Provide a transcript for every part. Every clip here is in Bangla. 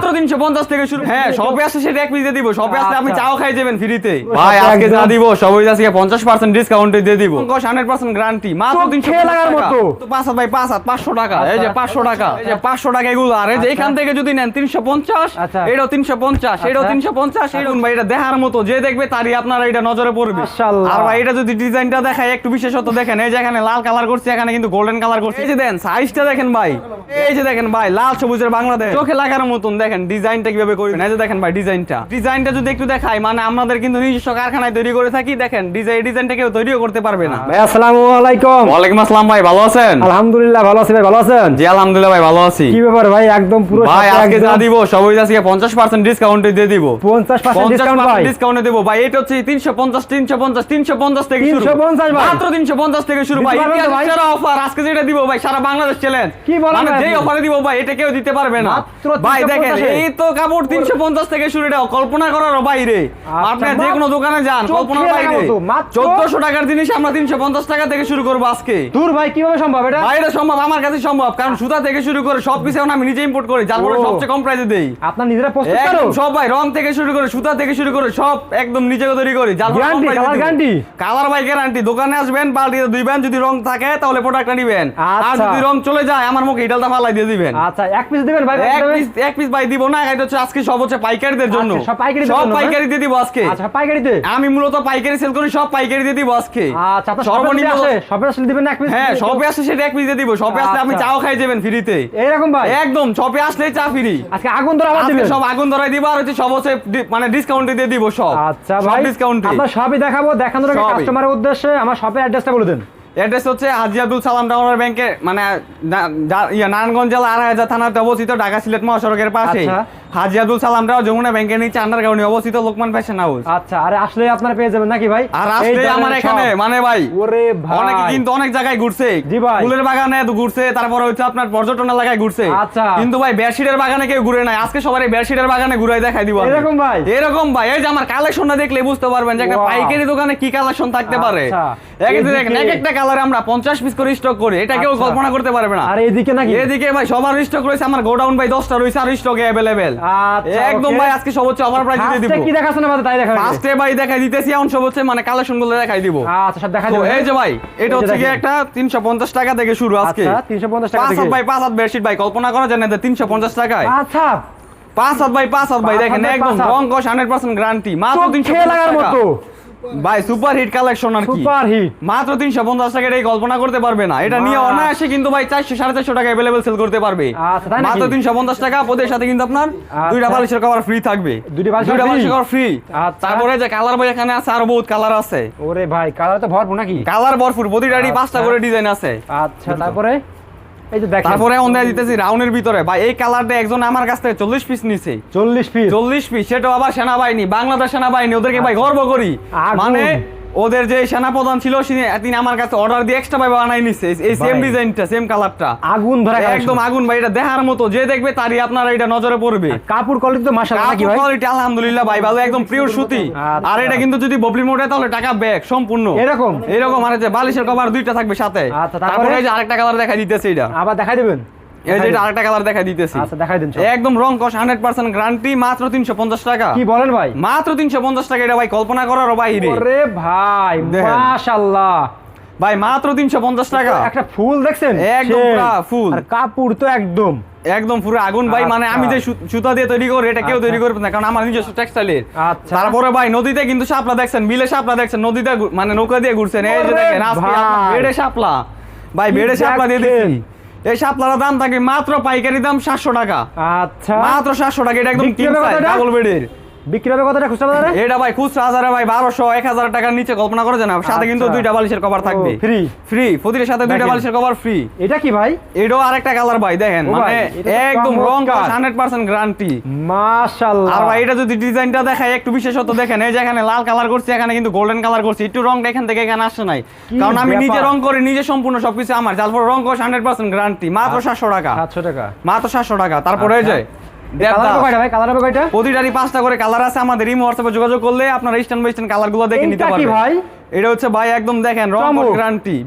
মাত্র 350 থেকে শুরু হ্যাঁ সেটা এক পিস দিয়ে দিব। শপে আসলে আপনি আচ্ছা। চাও খাই যাবেন ফ্রিতে ভাই আজকে যা দিব সবই আজকে 50% ডিসকাউন্টে দিয়ে দিব। 100% গ্যারান্টি মাত্র চোখ 350 খেয়ে লাগার মতো। তো ভাই পাঁচ 500 টাকা। এই যে 500 টাকা এই যে 500 টাকা এগুলো। আর এই যে আচ্ছা। এখান থেকে যদি নেন 350 আচ্ছা। এটাও 350 এটাও আচ্ছা। 350 এরকম ভাই এটা দেখার মতো। যে দেখবে তারই আপনার এটা নজরে পড়বে। আর ভাই এটা যদি ডিজাইনটা দেখায় একটু বিশেষত দেখেন। এই যে এখানে লাল কালার করছে এখানে কিন্তু গোল্ডেন কালার করছে। এই যে দেন সাইজটা দেখেন ভাই। এই যে দেখেন ভাই লাল সবুজের বাংলাদেশ। চোখে লাগার মতন দেখেন। ডিজাইনটা কীভাবে করি এই যে দেখেন ভাই ডিজাইনটা ডিজাইনটা যদি একটু দেখাই মানে আমাদের কিন্তু নিজস্ব কারখানায় তৈরি করে থাকি দেখেন ডিজাইন ডিজাইনটা কেউ তৈরিও করতে পারবে না। ভাই আসসালামু আলাইকুম। ওয়ালাইকুম আসসালাম ভাই ভালো আছেন? আলহামদুলিল্লাহ ভালো আছি ভাই ভালো আছেন? জি আলহামদুলিল্লাহ ভাই ভালো আছি। কি ব্যাপার ভাই একদম পুরো ভাই আজকে যা দিব সবই আজকে পঞ্চাশ পার্সেন্ট ডিসকাউন্টে দিয়ে দিব। 50% ডিসকাউন্ট ভাই। ডিসকাউন্টে দেবো। ভাই এটা হচ্ছে তিনশো পঞ্চাশ তিনশো পঞ্চাশ তিনশো পঞ্চাশ থেকে শুরু। 350 ভাই। মাত্র তিনশো পঞ্চাশ থেকে শুরু ভাই। ভাই? সেরা অফার আজকে যেটা দিব ভাই সারা বাংলাদেশ চ্যালেঞ্জ কি বলেন মানে যেই অফারে দিব ভাই এটা কেউ দিতে পারবে না। ভাই 350 দেখেন? এই তো কাপড় তিনশো পঞ্চাশ থেকে শুরু এটা কল্পনা করার বাইরে আপনি যে কোনো দোকানে যান কল্পনার বাইরে লাগার মতো, মাত্র- চোদ্দশো টাকার জিনিস আমরা তিনশো পঞ্চাশ টাকা থেকে শুরু করব আজকে। দূর ভাই কীভাবে সম্ভব এটা? ভাই সম্ভব আমার কাছে সম্ভব কারণ সুতা থেকে শুরু করে সব কিছু আমি নিজে ইম্পোর্ট করি যার ফলে সবচেয়ে কম প্রাইসে দেই। আপনার নিজেরা প্রস্তুত করো? সব ভাই রং থেকে শুরু করে সুতা থেকে শুরু করে সব একদম নিজে তৈরি করি যার Guarantee, colour কালার ভাই গ্যারান্টি দোকানে আসবেন বালতিতে দুইবেন যদি রং থাকে তাহলে প্রোডাক্টটা নিবেন। আর আচ্ছা। যদি রং চলে যায় আমার মুখে ইটালটা ফালাই দিয়ে দিবেন। আচ্ছা এক পিস দিবেন ভাই এক পিস এক পিস ভাই দিব না এটা হচ্ছে আজকে সব হচ্ছে পাইকারিদের জন্য। আচ্ছা, সব পাইকারিদের সব জন্য, পাইকারি দিয়ে দিব আজকে। আচ্ছা পাইকারিতে? আমি মূলত পাইকারি সেল করি সব পাইকারি দিয়ে দিব আজকে। আচ্ছা আপনার সর্বনিম্ন আসে সবে আসলে দিবেন এক পিস হ্যাঁ শপে আসলে সেটা এক পিস দিয়ে দিব। শপে আসলে আপনি আচ্ছা। চাও খাই যাবেন ফ্রিতে এইরকম ভাই? একদম শপে আসলেই চা ফ্রি আজকে আগুন ধরে আবার দিবেন? সব আগুন ধরাই দিব আর হচ্ছে সব হচ্ছে মানে ডিসকাউন্টে দিয়ে দিব সব। আচ্ছা ভাই ডিসকাউন্টে আপনার সবই দেখাবো দেখানোর আগে কাস্টমারের উদ্দেশ্যে আমার শপের অ্যাড্রেসটা বলে দেন। অ্যাড্রেস হচ্ছে হাজি আব্দুল সালাম টাউনের ব্যাংকে মানে নারায়ণগঞ্জ জেলা আড়াই হাজার থানাতে অবস্থিত ঢাকা সিলেট মহাসড়কের পাশে আচ্ছা। হাজি আব্দুল সালাম টাও যমুনা ব্যাংকের নিচে আন্ডারগ্রাউন্ডে অবস্থিত লোকমান ফ্যাশন হাউস। আচ্ছা আরে আসলে আপনারা পেয়ে যাবেন নাকি ভাই? আর আসলে আমার এখানে মানে ভাই ওরে ভাই। অনেকে কিন্তু অনেক জায়গায় ঘুরছে। জি ভাই। ফুলের বাগানে তো ঘুরছে তারপরে হচ্ছে আপনার পর্যটন এলাকায় ঘুরছে। আচ্ছা। কিন্তু ভাই বেডশিটের বাগানে কেউ ঘুরে নাই। আজকে সবাই বেডশিটের বাগানে ঘুরাই দেখাই দিব এরকম ভাই? এরকম ভাই এই যে আমার কালেকশনটা দেখলে বুঝতে পারবেন যে একটা পাইকারি দোকানে কি কালেকশন থাকতে পারে। আচ্ছা। একটা কালারে আমরা পঞ্চাশ পিস করে স্টক করি এটা কেউ আচ্ছা। কল্পনা করতে পারবে না। আর এইদিকে নাকি? এদিকে ভাই সবার স্টক রয়েছে আমার গোডাউন ভাই দশটা রয়েছে আর স্টকে অ্যাভেলেবেল আচ্ছা, একদম ভাই আজকে সব হচ্ছে প্রাইস দিয়ে দিব। কি দেখাচ্ছেন আমাদের তাই দেখাবেন ফার্স্টে ভাই দেখাই দিতেছি এখন সব মানে কালেকশনগুলো দেখাই দিব। আচ্ছা সব দেখা তো এই যে ভাই এটা হচ্ছে কি একটা তিনশো পঞ্চাশ টাকা থেকে শুরু আজকে। আচ্ছা 350 টাকা থেকে। হাত বেডশিট ভাই কল্পনা করা যায় না তিনশো পঞ্চাশ টাকায়। আচ্ছা পাঁচ হাত বাই পাঁচ হাত ভাই দেখেন একদম রং কষ হান্ড্রেড পার্সেন্ট গ্যারান্টি মাত্র তিনশো লাগার মতো। ভাই সুপার হিট কালেকশন আর কি। সুপার হিট মাত্র তিনশো পঞ্চাশ টাকা এটাই কল্পনা করতে পারবে না। এটা নিয়ে অনায়াসে কিন্তু ভাই চারশো সাড়ে চারশো টাকা অ্যাভেলেবেল সেল করতে পারবে। আচ্ছা, মাত্র তিনশো পঞ্চাশ টাকা ওদের সাথে কিন্তু আপনার দুইটা আচ্ছা। বালিশের কভার ফ্রি থাকবে। দুইটা বালিশের দুইটা কভার ফ্রি আচ্ছা। তারপরে যে কালার ভাই এখানে আছে আরও বহুত কালার আছে। ওরে ভাই কালার তো ভরপুর নাকি? কালার ভরপুর প্রতিটারই পাঁচটা। করে ডিজাইন আছে। আচ্ছা তারপরে? এই যে দেখেন। তারপরে আমরা দিতেছি রাউন্ডের ভিতরে। ভাই এই কালারটা একজন আমার কাছ থেকে চল্লিশ পিস নিছে। 40 পিস পিস আবার সেনাবাহিনী বাংলাদেশ সেনাবাহিনী ওদেরকে ভাই গর্ব করি। মানে ওদের যে সেনাপ্রধান ছিল তিনি আমার কাছে অর্ডার দিয়ে এক্সট্রা ভাই বানাই নিছে। এই সেম ডিজাইনটা সেম কালারটা আগুন ধরে একদম আগুন ভাই এটা দেখার মতো যে দেখবে তারই আপনার এটা নজরে পড়বে। কাপড় কোয়ালিটি তো মাশাআল্লাহ নাকি ভাই? কোয়ালিটি আলহামদুলিল্লাহ ভাই ভালো একদম পিওর সুতি। আচ্ছা। আর এটা কিন্তু যদি ববলি মোড়ে তাহলে টাকা ব্যাক সম্পূর্ণ। এরকম? এরকম আর যে বালিশের কভার দুইটা থাকবে সাথে। আচ্ছা, তারপরে? এই যে আরেকটা কালার দেখা দিতেছে এটা। আবার দেখাই দিবেন? এই যে আরেকটা কালার দেখা দিতেছি। আচ্ছা দেখাই দেন একদম রং কস হান্ড্রেড পার্সেন্ট গ্যারান্টি মাত্র তিনশো পঞ্চাশ টাকা। কি বলেন ভাই? মাত্র তিনশো পঞ্চাশ টাকা এটা ভাই কল্পনা করার বাইরে ওরে ভাই মাশাআল্লাহ। ভাই মাত্র তিনশো পঞ্চাশ টাকা। একটা ফুল দেখছেন? একদম ফুল। আর কাপড় তো একদম। একদম পুরো আগুন ভাই মানে আচ্ছা। আমি যে সুতা দিয়ে তৈরি করি এটা কেউ আচ্ছা। তৈরি করবে না কারণ আমার নিজস্ব টেক্সটাইলের আচ্ছা। তারপরে ভাই নদীতে কিন্তু শাপলা দেখছেন বিলে শাপলা দেখছেন নদীতে মানে নৌকা দিয়ে ঘুরছেন। এই যে দেখেন আজকে ভাই। বেড়ে শাপলা। ভাই বেড়ে শাপলা দিয়ে দেখেন? এই শাপলার দাম থাকে মাত্র পাইকারি দাম সাতশো টাকা। আচ্ছা। মাত্র সাতশো টাকা এটা একদম ডাবল বেডের বিক্রি হবে কতটা খুচরা বাজারে? এটা ভাই খুচরা হাজারে ভাই বারোশো এক হাজার টাকার নিচে কল্পনা করে জানা সাথে কিন্তু আচ্ছা। দুইটা বালিশের কভার থাকবে। ও, ফ্রি প্রতিটার সাথে দুইটা বালিশের কভার ফ্রি এটা কি ভাই? এটাও আরেকটা কালার ভাই দেখেন। মানে একদম রং চমৎকার। হান্ড্রেড পার্সেন্ট গ্যারান্টি মাশাআল্লাহ। আর ভাই এটা যদি ডিজাইনটা দেখায় একটু বিশেষত দেখেন এই যে এখানে লাল কালার করছি এখানে কিন্তু গোল্ডেন কালার করছি একটু রংটা এখান থেকে এখানে আসছে নাই। কারণ আমি নিজে রং করি নিজে সম্পূর্ণ সবকিছু আমার। তারপর রং পার্সেন্ট গ্যারান্টি মাত্র সাতশো টাকা। 700 টাকা। মাত্র সাতশো টাকা। তারপরে এই যে কালার হবে কয়টা ভাই? কালার হবে কয়টা? প্রতিটারই পাঁচটা করে কালার আছে আমাদের ইমো হোয়াটসঅ্যাপে যোগাযোগ করলে আপনারা বাই কালারগুলো দেখে নিতে পারবেন। ভাই? এটা হচ্ছে ভাই একদম দেখেন রং চমক।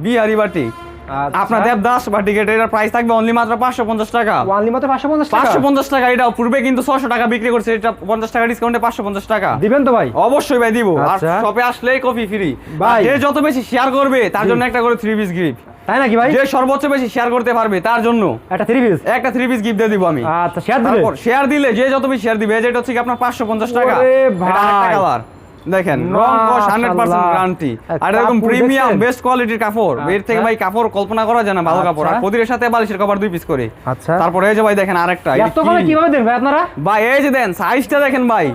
বিহারি বাটি। আচ্ছা। আপনার দেবদাস বা টিকেট এটার প্রাইস থাকবে অনলি মাত্র পাঁচশো পঞ্চাশ টাকা। মাত্র পাঁচশো পঞ্চাশ পাঁচশো পঞ্চাশ টাকা এটা পূর্বে কিন্তু ছশো টাকা বিক্রি করছে এটা পঞ্চাশ টাকা ডিসকাউন্টে পাঁচশো পঞ্চাশ টাকা। দিবেন তো ভাই? অবশ্যই ভাই দিব। আর আচ্ছা। শপে আসলেই কফি ফ্রি ভাই। যত বেশি শেয়ার করবে তার জন্য একটা করে থ্রি পিস গিফট তাই নাকি ভাই? যে সর্বোচ্চ বেশি শেয়ার করতে পারবে তার জন্য। একটা থ্রি পিস একটা থ্রি পিস গিফট দিয়ে দিব আমি। আচ্ছা শেয়ার দিলে? শেয়ার দিলে যে যত বেশি শেয়ার দিবে যেটা হচ্ছে কি আপনার পাঁচশো পঞ্চাশ টাকা। ভাই। দেখেন রং কস হান্ড্রেড পার্সেন্ট মাশাআল্লাহ। গ্যারান্টি আর এরকম প্রিমিয়াম বেস্ট কোয়ালিটির কাপড়। এর থেকে আচ্ছা। ভাই কাপড় কল্পনা করা যায় না ভালো কাপড়। আর আচ্ছা। প্রতির সাথে বালিশের কভার দুই পিস করে। আচ্ছা। তারপরে এই যে ভাই দেখেন আরেকটা এত কমে কীভাবে দেন ভাই আপনারা? ভাই এই যে দেন সাইজটা দেখেন ভাই।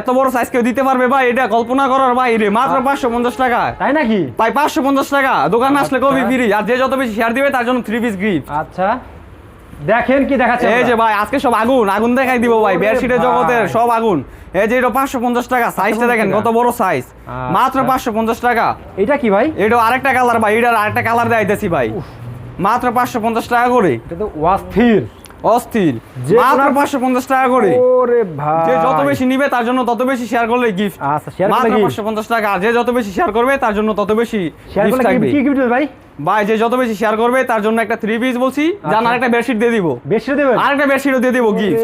এত বড় সাইজ কেউ দিতে পারবে ভাই এটা কল্পনা করার বাইরে মাত্র পাঁচশো পঞ্চাশ টাকা। তাই নাকি? ভাই পাঁচশো পঞ্চাশ টাকা। দোকান আসলে আচ্ছা। কবি ফ্রি। আর যে যত বেশি শেয়ার দিবে তার জন্য থ্রি পিস গিফট আচ্ছা। দেখেন কি দেখাচ্ছে এই যে ভাই আজকে সব আগুন আগুন দেখাই দিব ভাই বেডশিটের জগতের সব আগুন। এই যে এটা পাঁচশো পঞ্চাশ টাকা সাইজটা দেখেন কত বড় সাইজ আচ্ছা। মাত্র পাঁচশো পঞ্চাশ টাকা। এটা কি ভাই? এটা আরেকটা কালার ভাই এটার আরেকটা কালার দেখাইতেছি ভাই। মাত্র পাঁচশো পঞ্চাশ টাকা করে। এটা তো অস্থির। অস্থির। মাত্র কোনো- পাঁচশো পঞ্চাশ টাকা করে। ওরে ভাই। যে যত বেশি নিবে তার জন্য তত বেশি শেয়ার করলে গিফট আচ্ছা শেয়ার মাত্র করলে পাঁচশো পঞ্চাশ টাকা। আর যে যত বেশি শেয়ার করবে তার জন্য তত বেশি শেয়ার করলে থাকবে। কি গিফট ভাই? ভাই যে যত বেশি শেয়ার করবে তার জন্য একটা থ্রি পিস বলছি। জান আচ্ছা। আরেকটা বেডশিট দিয়ে দিব। বেশি দেবেন? আরেকটা বেডশিটও দিয়ে দিব গিফট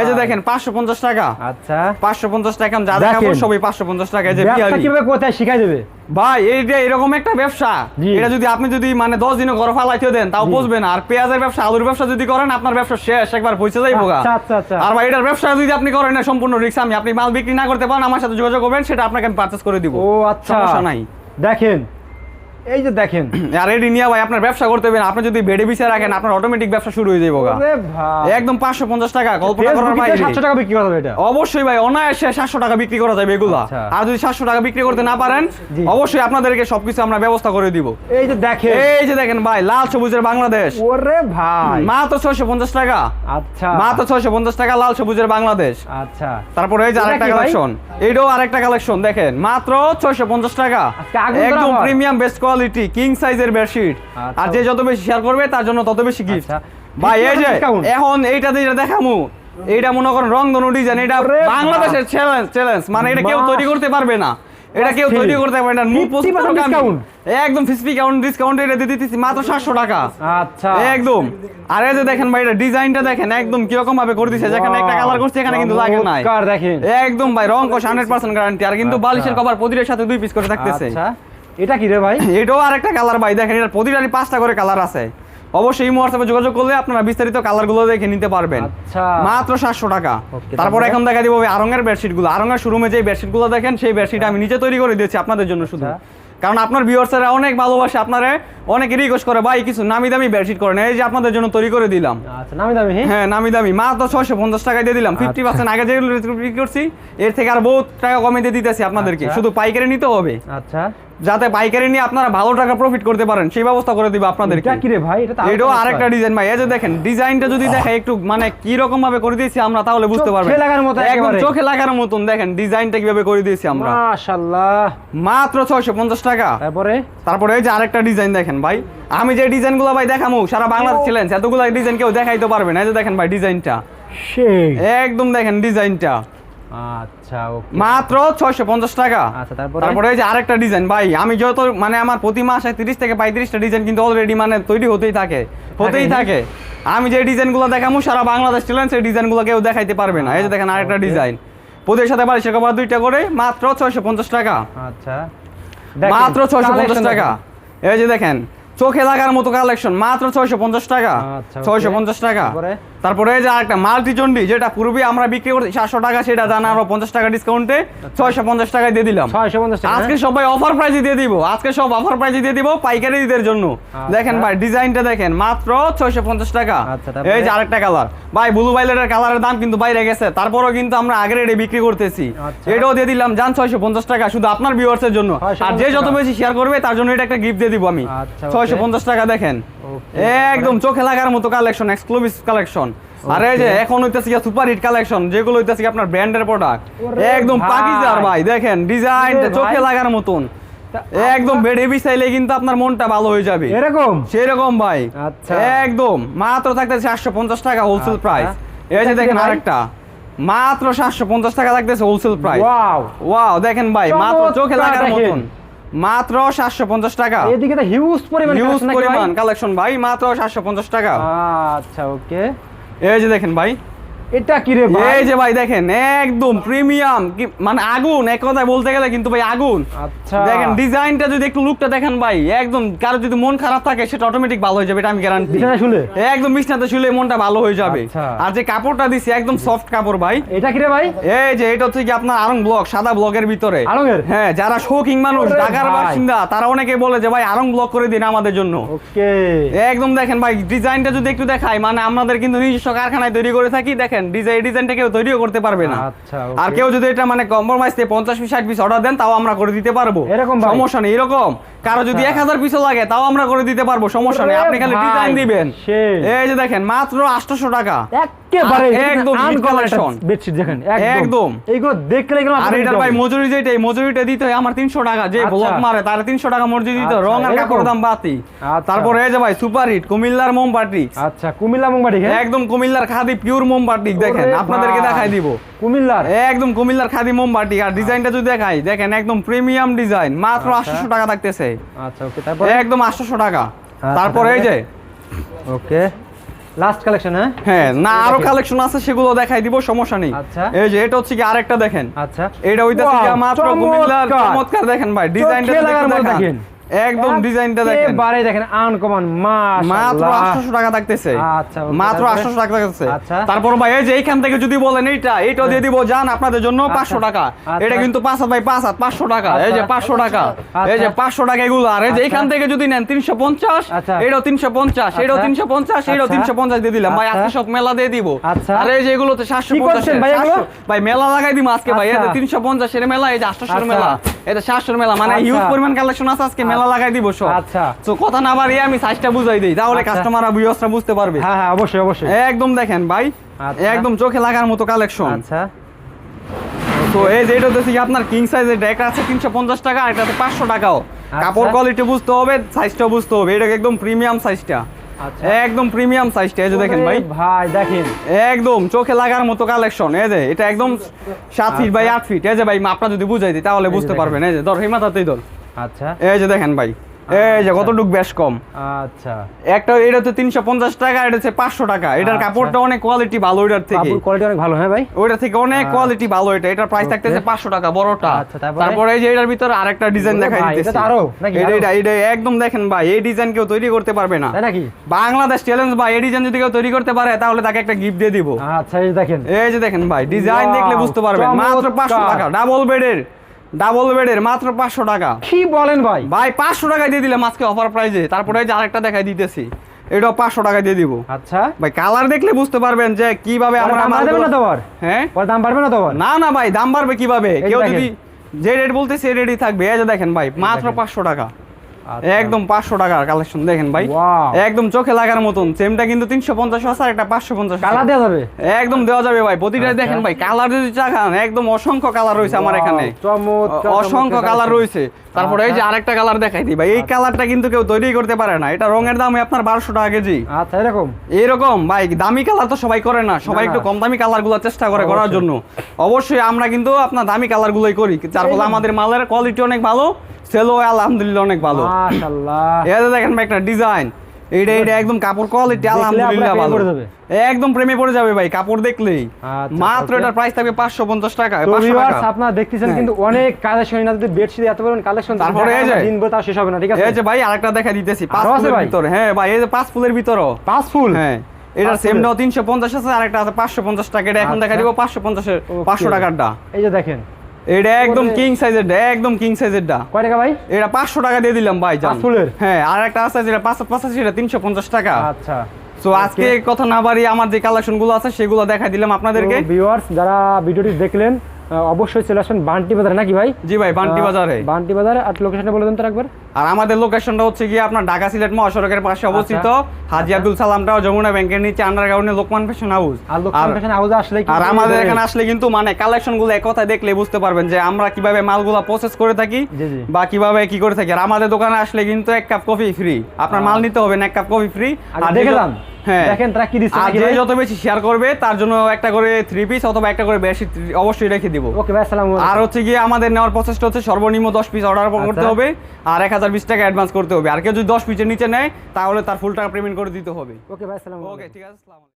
এই যে দেখেন পাঁচশো পঞ্চাশ টাকা। আচ্ছা। পাঁচশো পঞ্চাশ টাকা যা দেখাবো সবই পাঁচশো পঞ্চাশ টাকা এই যে পিয়ালি। কীভাবে কোথায় শিখাই দেবে? ভাই এইটা এরকম একটা ব্যবসা। এটা যদি আপনি যদি মানে দশ দিনে ঘর ফালাইতে দেন তাও বুঝবেন আর পেঁয়াজের ব্যবসা আলুর ব্যবসা যদি করেন আপনার ব্যবসা শেষ একবার পয়সা যাইবো। আচ্ছা আচ্ছা আচ্ছা। আর ভাই এটার ব্যবসা যদি আপনি করেন না সম্পূর্ণ রিক্স আমি। আপনি মাল বিক্রি না করতে পারেন আমার সাথে যোগাযোগ করবেন সেটা আপনাকে আমি পারচেস করে দিব। ও আচ্ছা। সমস্যা নাই। দেখেন এই যে দেখেন। আর এটি নিয়ে ভাই আপনার ব্যবসা করতে হবে আপনি যদি বেডে বিছিয়ে রাখেন আপনার অটোমেটিক ব্যবসা শুরু হয়ে যাব। ভাই। একদম পাঁচশো পঞ্চাশ টাকা কল্পনা করার বাইরে। 700 টাকা বিক্রি করা যাবে এটা। অবশ্যই ভাই অনায়াসে সাতশো টাকা বিক্রি করা যাবে এগুলা। আচ্ছা। আর যদি সাতশো টাকা বিক্রি করতে না পারেন অবশ্যই আপনাদেরকে সবকিছু আমরা ব্যবস্থা করে দিব। এই যে দেখেন। এই যে দেখেন ভাই লাল সবুজের বাংলাদেশ। ওরে ভাই। মাত্র ছয়শো পঞ্চাশ টাকা। আচ্ছা। মাত্র ছয়শো পঞ্চাশ টাকা লাল সবুজের বাংলাদেশ। আচ্ছা। তারপরে এই যে আরেকটা কালেকশন এইটাও আরেকটা কালেকশন দেখেন। মাত্র ছয়শো পঞ্চাশ টাকা। একদম। প্রিমিয়াম বেস্ট কোয়ালিটি কিং সাইজের বেডশিট। আর যে যত বেশি শেয়ার করবে তার জন্য তত বেশি গিফট আচ্ছা। ভাই এই যে এখন এইটা দিয়ে দেখামু। এইটা মনে করেন রং ধনু ডিজাইন এটা বাংলাদেশের চ্যালেঞ্জ চ্যালেঞ্জ মানে এটা কেউ তৈরি করতে পারবে না। এটা কেউ তৈরি করতে পারবে না। 50% পোস্ট discount? একদম ফিসপি কাউন্ট ডিসকাউন্ট এটা দিয়ে দিতেছি মাত্র সাতশো টাকা। আচ্ছা। একদম। আর এই যে দেখেন ভাই এটা ডিজাইনটা দেখেন একদম কীরকম ভাবে করে দিছে। যেখানে একটা কালার করছে এখানে কিন্তু লাগে নাই। দেখেন। একদম ভাই রং হান্ড্রেড পার্সেন্ট গ্যারান্টি আর কিন্তু আচ্ছা। বালিশের কভার প্রতিটার সাথে দুই পিস করে থাকতেছে। আচ্ছা। এটা কি রে ভাই? এটাও আরেকটা কালার ভাই দেখেন এটা প্রতিটারই পাঁচটা করে কালার আছে। অবশ্যই হোয়াটসঅ্যাপে যোগাযোগ করলে আপনারা বিস্তারিত কালারগুলো দেখে নিতে পারবেন। আচ্ছা। মাত্র সাতশো টাকা। তারপর এখন দেখা দিব ভাই আরঙের বেডশিটগুলো আরঙ্গের শোরুমে যে বেডশিটগুলো দেখেন সেই বেডশিট আমি নিজে তৈরি করে দিয়েছি আপনাদের জন্য শুধু। আচ্ছা। কারণ আপনার ভিউয়ার্সরা অনেক ভালোবাসে আপনারা অনেক রিকোয়েস্ট করে ভাই কিছু নামি দামি বেডশিট করেন। এই যে আপনাদের জন্য তৈরি করে দিলাম। আচ্ছা নামি দামি হ্যাঁ নামি দামি মাত্র ছয়শো পঞ্চাশ টাকায় দিয়ে দিলাম। ফিফটি পার্সেন্ট আগে যেগুলো করছি এর থেকে আর বহুত টাকা কমে দিয়ে দিতেছি আপনাদেরকে। আচ্ছা। শুধু পাইকারি নিতে হবে। আচ্ছা। যাতে পাইকারি নিয়ে আপনারা ভালো টাকা প্রফিট করতে পারেন সেই ব্যবস্থা করে দিবে আপনাদেরকে। কি রে ভাই? এটা এটাও আরেকটা ডিজাইন ভাই। এই যে দেখেন ডিজাইনটা যদি দেখে একটু মানে কি রকম ভাবে করে দিয়েছি আমরা তাহলে বুঝতে চোখে লাগার মতো একদম চোখে লাগার মতন দেখেন ডিজাইনটা কীভাবে করে দিয়েছি আমরা। মাশাআল্লাহ। মাত্র ছয়শো পঞ্চাশ টাকা। তারপরে? তারপরে এই যে আরেকটা ডিজাইন দেখেন ভাই। আমি যে ডিজাইনগুলো ভাই দেখামু সারা বাংলাদেশ ছিলেন এতগুলো ডিজাইন কেউ দেখাইতে পারবে না। এই যে দেখেন ভাই ডিজাইনটা সেই। একদম দেখেন ডিজাইনটা আচ্ছা ওকে। মাত্র ছয়শো পঞ্চাশ টাকা। আচ্ছা তারপরে? তারপরে এই যে আরেকটা ডিজাইন ভাই আমি যত মানে আমার প্রতি মাসে তিরিশ থেকে পঁয়ত্রিশটা ডিজাইন কিন্তু অলরেডি মানে তৈরি হতেই থাকে হতেই থাকে? থাকে। আমি যে ডিজাইনগুলো দেখামো সারা বাংলাদেশ ছিলেন সেই ডিজাইনগুলো কেউ দেখাইতে পারবে না। এই যে দেখেন আরেকটা ডিজাইন। প্রতির সাথে বাড়ি দুইটা করে মাত্র ছয়শো পঞ্চাশ টাকা। আচ্ছা। মাত্র ছয়শো পঞ্চাশ টাকা। এই যে দেখেন চোখে লাগার মতো কালেকশন মাত্র ছয়শো পঞ্চাশ টাকা। আচ্ছা, ছয়শো পঞ্চাশ টাকা। তারপরে? যে আরেকটা মাল্টি চন্ডি যেটা পূর্বে আমরা বিক্রি করছি সাতশো টাকা সেটা জানা আরও পঞ্চাশ টাকা ডিসকাউন্টে ছয়শো পঞ্চাশ টাকায় দিয়ে দিলাম। 650 টাকা আজকে সবাই অফার প্রাইজে দিয়ে দিব আজকে সব অফার প্রাইজে দিয়ে দিব পাইকারিদের জন্য। আচ্ছা। দেখেন ভাই ডিজাইনটা দেখেন মাত্র ছয়শো পঞ্চাশ টাকা। আচ্ছা, এই যে আরেকটা কালার ভাই ব্লু ভাইলেটের কালারের দাম কিন্তু বাইরে গেছে তারপরেও কিন্তু আমরা আগের রেটে বিক্রি করতেছি। আচ্ছা। এটাও দিয়ে দিলাম যান ছয়শো পঞ্চাশ টাকা শুধু আপনার ভিউয়ার্সের জন্য। আর যে যত বেশি শেয়ার করবে তার জন্য এটা একটা গিফট দিয়ে দিব আমি। ছয়শো পঞ্চাশ টাকা দেখেন। একদম চোখে লাগার মতো কালেকশন এক্সক্লুসিভ কালেকশন আর এই যে. এখন হইতেছে সুপার হিট কালেকশন যেগুলো হইতেছে কি আপনার ব্র্যান্ডের প্রোডাক্ট একদম। পাকিজার ভাই দেখেন ডিজাইন ওরে চোখে লাগার মতন। একদম বেডে বিছাইলে কিন্তু আপনার মনটা ভালো হয়ে যাবে। এরকম? সেই রকম ভাই। আচ্ছা। একদম। মাত্র থাকতে চারশো পঞ্চাশ টাকা হোলসেল আচ্ছা। প্রাইস এই যে দেখেন আরেকটা। মাত্র সাতশো পঞ্চাশ টাকা থাকতেছে হোলসেল প্রাইস ওয়াও ওয়াও দেখেন ভাই মাত্র চোখে লাগার। মতন। মাত্র সাতশো পঞ্চাশ টাকা। এদিকে তো হিউজ পরিমাণ হিউজ? পরিমাণ কালেকশন ভাই মাত্র সাতশো পঞ্চাশ টাকা। আচ্ছা ওকে এই যে দেখেন ভাই এটা কি রে ভাই? এই যে ভাই দেখেন একদম প্রিমিয়াম মানে আগুন এক কথায় বলতে গেলে কিন্তু ভাই আগুন। আচ্ছা। দেখেন ডিজাইনটা যদি একটু লুকটা দেখেন ভাই একদম কারও যদি মন খারাপ থাকে সেটা অটোমেটিক ভালো হয়ে যাবে এটা আমি গ্যারান্টি শুলে? একদম বিছনাতে শুলে মনটা ভালো হয়ে যাবে। আচ্ছা। আর যে কাপড়টা দিছি একদম সফট কাপড় ভাই। এটা কি রে ভাই? এই যে এটা হচ্ছে কি আপনার আরং ব্লক সাদা ব্লকের ভিতরে। আড়ঙের? হ্যাঁ যারা শৌখিন মানুষ ঢাকার বাসিন্দা তারা অনেকে বলে যে ভাই আরং ব্লক করে দিন আমাদের জন্য। ওকে। একদম দেখেন ভাই ডিজাইনটা যদি একটু দেখাই মানে আমাদের কিন্তু নিজস্ব কারখানায় তৈরি করে থাকি দেখেন। ডিজাইন ডিজাইনটা কেউ তৈরিও করতে পারবে না। আচ্ছা, আর কেউ যদি এটা মানে কম্প্রোমাইজ দিয়ে পঞ্চাশ পিস ষাট পিস অর্ডার দেন তাও আমরা করে দিতে পারব। এরকম সমস্যা নেই এরকম। কারও যদি আচ্ছা। এক হাজার পিসও লাগে তাও আমরা করে দিতে পারব সমস্যা নেই। আপনি খালি ডিজাইন দিবেন। এই যে দেখেন মাত্র আটশোশো টাকা। একেবারে একদম hit বেডশিট দেখেন একদম। একদম। এইগুলো দেখলে এগুলো আর আপনার ভাই মজুরি যেটা এই মজুরিটা দিতে হয় আমার তিনশো টাকা যে আচ্ছা। ব্লক মারে তার তিনশো টাকা মজুরি দিতে আচ্ছা, রং আর কাপড় দাম বাতি আচ্ছা। তারপরে এই যে ভাই সুপার হিট কুমিল্লার মোমবাটি আচ্ছা কুমিল্লা হ্যাঁ? একদম কুমিল্লার খাদি পিওর দেখেন আপনাদেরকে দেখাই দিব। কুমিল্লার? একদম কুমিল্লার খাদি মোমবাটি আর ডিজাইনটা যদি দেখাই দেখেন একদম প্রিমিয়াম ডিজাইন মাত্র আচ্ছা। আটশোশো টাকা থাকতেছে। আচ্ছা ওকে তারপর? একদম আটশোশো টাকা। আচ্ছা, তারপরে এই যে ওকে লাস্ট কালেকশন হ্যাঁ? হ্যাঁ না আরও কালেকশন আছে সেগুলো দেখাই দিব সমস্যা নেই। আচ্ছা। এই যে এটা হচ্ছে কি আরেকটা দেখেন। আচ্ছা। এটা কি মাত্র কুমিল্লার চমৎকার। দেখেন ভাই ডিজাইনটা দেখান। একদম ডিজাইনটা দেখেন একেবারে দেখেন আনকমন মাত্র মাশাআল্লাহ আটশোশো টাকা থাকতেছে আচ্ছা, মাত্র তারপরে? আটশোশো টাকা থাকতেছে আচ্ছা। তারপর ভাই এই যে এইখান থেকে যদি বলেন এইটা এইটা দিয়ে দিব যান আপনাদের জন্য পাঁচশো টাকা আচ্ছা। এটা কিন্তু পাঁচ হাত ভাই পাঁচ হাত পাঁচশো টাকা এই যে আচ্ছা। পাঁচশো টাকা আচ্ছা। এই যে পাঁচশো টাকা এগুলো আর এই যে আচ্ছা। এইখান থেকে যদি নেন তিনশো পঞ্চাশ আচ্ছা। এটাও তিনশো পঞ্চাশ এটাও আচ্ছা। তিনশো পঞ্চাশ এটাও আচ্ছা। তিনশো পঞ্চাশ দিয়ে দিলাম ভাই আচ্ছা। আজকে সব মেলা দিয়ে দিব আচ্ছা। আর এই যে এগুলোতে সাতশো কি পঞ্চাশ করছেন ভাই এগুলো? ভাই মেলা লাগাই আজকে ভাই আচ্ছা। এটা তিনশো পঞ্চাশের মেলা এই যে আটশোশোর আচ্ছা। মেলা এটা সাতশোর মেলা মানে আচ্ছা। হিউজ পরিমাণ কালেকশন আছে আজকে মেলা লাগাই দিব সব আচ্ছা। তো কথা না বাড়িয়ে আমি সাইজটা বুঝাই দিই তাহলে আচ্ছা। কাস্টমাররা ভিউয়ার্সরা বুঝতে পারবে। হ্যাঁ হ্যাঁ অবশ্যই অবশ্যই। একদম দেখেন ভাই আচ্ছা। একদম চোখে লাগার মতো কালেকশন আচ্ছা। তো এই যে এটা হচ্ছে আপনার কিং সাইজের একটা আছে তিনশো পঞ্চাশ টাকা আর এটাতে পাঁচশো টাকাও। কাপড় কোয়ালিটি বুঝতে হবে সাইজটাও বুঝতে হবে এটা একদম প্রিমিয়াম সাইজটা আচ্ছা। একদম প্রিমিয়াম সাইজটা এই যে দেখেন ভাই। ভাই দেখেন। একদম চোখে লাগার মতো কালেকশন এই যে এটা একদম সাত ফিট বাই আট ফিট এই যে ভাই মাপটা যদি বুঝাই দিই তাহলে বুঝতে পারবেন এই যে ধর হিমাতাতেই ধর। আচ্ছা। এই যে দেখেন ভাই এই যে কতটুক বেশ কম। আচ্ছা। একটা এটা টাকা এটা হচ্ছে টাকা। এটার আচ্ছা। কাপড়টা অনেক কোয়ালিটি ভালো এটার থেকে। কাপড় কোয়ালিটি অনেক ভালো হ্যাঁ ভাই? ওইটা থেকে অনেক আচ্ছা। কোয়ালিটি ভালো এটা। এটার প্রাইস থাকতেছে পাঁচশো টাকা বড়টা। আচ্ছা, তারপরে? তারপরে এই যে এটার ভিতরে আরেকটা ডিজাইন ওরে দেখাই দিতেছি এটা আরও, নাকি এটা এটা এটা একদম দেখেন ভাই এই ডিজাইন কেউ তৈরি করতে পারবে না। নাকি? বাংলাদেশ চ্যালেঞ্জ ভাই এই ডিজাইন যদি কেউ তৈরি করতে পারে তাহলে তাকে একটা গিফট দিয়ে দিব। আচ্ছা এই যে দেখেন। এই যে দেখেন ভাই ডিজাইন দেখলে বুঝতে পারবেন। মাত্র চমৎকার। পাঁচশো টাকা ডাবল বেডের ডাবল বেডের মাত্র পাঁচশো টাকা। কি বলেন ভাই? ভাই পাঁচশো টাকা দিয়ে দিলাম আজকে অফার প্রাইজে তারপরে যে আরেকটা দেখাই দিতেছি। এটাও পাঁচশো টাকা দিয়ে দিব। আচ্ছা। ভাই কালার দেখলে বুঝতে পারবেন যে কীভাবে আমরা আমরা দাম বাড়বে না হ্যাঁ? দাম বাড়বে না না না ভাই দাম বাড়বে কীভাবে? কেউ। যদি যে রেট বলতে সেই রেটই থাকবে। এই যে দেখেন ভাই মাত্র পাঁচশো টাকা। একদম পাঁচশো টাকার কালেকশন দেখেন ভাই। একদম চোখে লাগার মতন। সেমটা কিন্তু তিনশো পঞ্চাশ আছে আর একটা পাঁচশো পঞ্চাশ কালা দেওয়া যাবে? একদম দেওয়া যাবে ভাই। প্রতিটা আচ্ছা। দেখেন ভাই কালার যদি চাখান একদম অসংখ্য কালার রয়েছে আমার এখানে। অসংখ্য কালার রয়েছে। তারপরে এই যে আচ্ছা। আরেকটা কালার দেখাই দিই ভাই। এই কালারটা কিন্তু কেউ তৈরি করতে পারে না। এটা রঙের দাম আপনার বারোশো টাকা কেজি। আচ্ছা এরকম? এরকম ভাই দামি কালার তো সবাই করে না। সবাই একটু কম দামি কালারগুলো চেষ্টা করে করার জন্য। অবশ্যই আমরা কিন্তু আপনার দামি কালার গুলোই করি। যার ফলে আমাদের মালের কোয়ালিটি অনেক ভালো। সেলও আলহামদুলিল্লাহ অনেক ভালো। মাশাআল্লাহ। দেখেন ভাই একটা ডিজাইন এইটা এইটা একদম কাপড় কোয়ালিটি আলহামদুলিল্লাহ ভালো। একদম প্রেমে পড়ে যাবে ভাই কাপড় দেখলেই। আচ্ছা, মাত্র এটার প্রাইস থাকবে পাঁচশো পঞ্চাশ টাকা তো আপনারা দেখতেছেন হ্যাঁ। কিন্তু অনেক কালেকশন না যদি বেডশিট এত কালেকশন তারপরে এই যে- দিন তাও শেষ হবে না ঠিক আছে? এই যে ভাই আরেকটা দেখা দিতেছি পাঁচ ফুলের? ভিতরে। হ্যাঁ ভাই এই যে পাঁচ ফুলের ভিতরও। পাঁচ ফুল? হ্যাঁ সেমটাও ফুলের। তিনশো পঞ্চাশ আছে আর একটা আছে পাঁচশো পঞ্চাশ টাকা। এটা এখন দেখা আচ্ছা। দিব পাঁচশো পঞ্চাশের Okay. পাঁচশো টাকারটা। এই যে দেখেন এটা একদম কিং সাইজের একদম কিং সাইজের ডা কয় টাকা ভাই? এটা পাঁচশো টাকা দিয়ে দিলাম ভাই জান? হ্যাঁ আর একটা আছে যেটা পাঁচ এটা আছে তিনশো পঞ্চাশ টাকা। আচ্ছা। তো আজকে কথা না বাড়ি আমার যে কালেকশনগুলো আছে সেগুলো দেখা দিলাম আপনাদেরকে। ভিউয়ার্স যারা ভিডিওটি দেখলেন অবশ্যই চলে আসবেন বান্টি বাজারে নাকি ভাই? জি ভাই বান্টি বাজারে। বান্টি বাজার আর লোকেশনটা বলে দেন তো একবার। আর আমাদের লোকেশনটা হচ্ছে গিয়ে আপনার ঢাকা সিলেট মহাসড়কের পাশে অবস্থিত হাজি আব্দুল সালামটাও যমুনা ব্যাংকের নিচে আন্ডারগ্রাউন্ডে লোকমান ফ্যাশন হাউস আর লোকেশন ফ্যাশন হাউসে আসলে আর আমাদের এখানে আসলে কিন্তু মানে কালেকশনগুলো এক কথায় দেখলে বুঝতে পারবেন যে আমরা কীভাবে মালগুলো প্রসেস করে থাকি। বা কীভাবে কি করে থাকি। আর আমাদের দোকানে আসলে কিন্তু এক কাপ কফি ফ্রি আপনার মাল নিতে হবে না এক কাপ কফি ফ্রি আগে দেখে যান। হ্যাঁ দেখেন তারা কি দিচ্ছে? যত বেশি শেয়ার করবে তার জন্য একটা করে থ্রি পিস অথবা একটা করে বেশি অবশ্যই রেখে দিব ওকে ভাই আসসালামু আর হচ্ছে গিয়ে আমাদের নেওয়ার প্রচেষ্টা হচ্ছে সর্বনিম্ন দশ পিস অর্ডার করতে। হবে আর এক হাজার বিশ টাকা অ্যাডভান্স করতে হবে আর কেউ যদি দশ পিসের নিচে নেয় তাহলে তার ফুল টাকা পেমেন্ট করে দিতে হবে ওকে ভাই আসসালামু ওকে ঠিক আছে আসসালামু আলাইকুম।